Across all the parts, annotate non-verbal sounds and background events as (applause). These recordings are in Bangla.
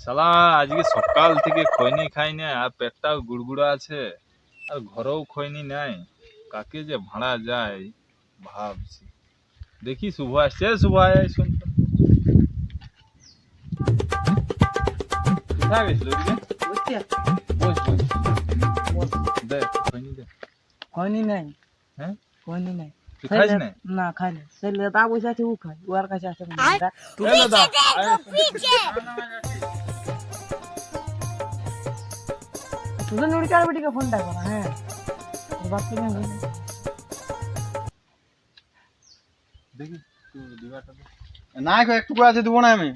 শালা আজকে সকাল থেকে খৈনি খাই না আর পেটটাও গুড়গুড়া আছে আর ঘরেও খৈনি নাই কাকে যে ভাড়া যায় ভাবছি দেখি শুভ আসছে শুভ আয় শোন। কোথায় গেছিল বস বস দে খৈনি দে হয়নি নাই হ্যাঁ হয়নি নাই খাইস না না খাই না সেই লেদা বসে আছে ও খাই ওর কাছে আছে। দেখ, দাদা আয়, তুই নুড়ি কার বেটিকে ফোনটা করা হ্যাঁ। বলি। দেখি তুই দিবাটা দে। না গো একটুকু আছে দেবো না আমি।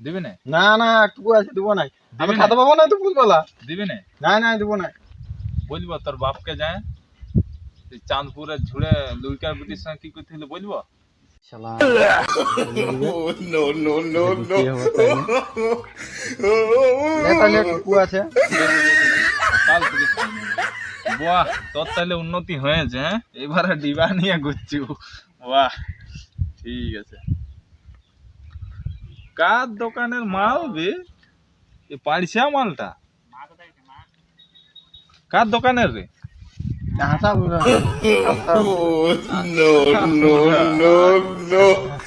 দিবি না না না একটুকু আছে দেবো না আমি? খাতে পাবো না তো ফুলবেলা দিবি না না না দেবো না বলব তোর বাপকে যায়। তুই চাঁদপুরে ঝুড়ে লুইকার বুটির সঙ্গে কি করতে বলব শালা (laughs) no, no, no, no. তাহলে একটুকু আছে কাল থেকে বাহ তোর তাহলে উন্নতি হয়েছে হ্যাঁ এবারে ডিবা নিয়ে ঘুরছি বাহ ঠিক আছে কার দোকানের মাল বে এ পাড়িসা মালটা কার দোকানের রে Oh, no, no, no, no.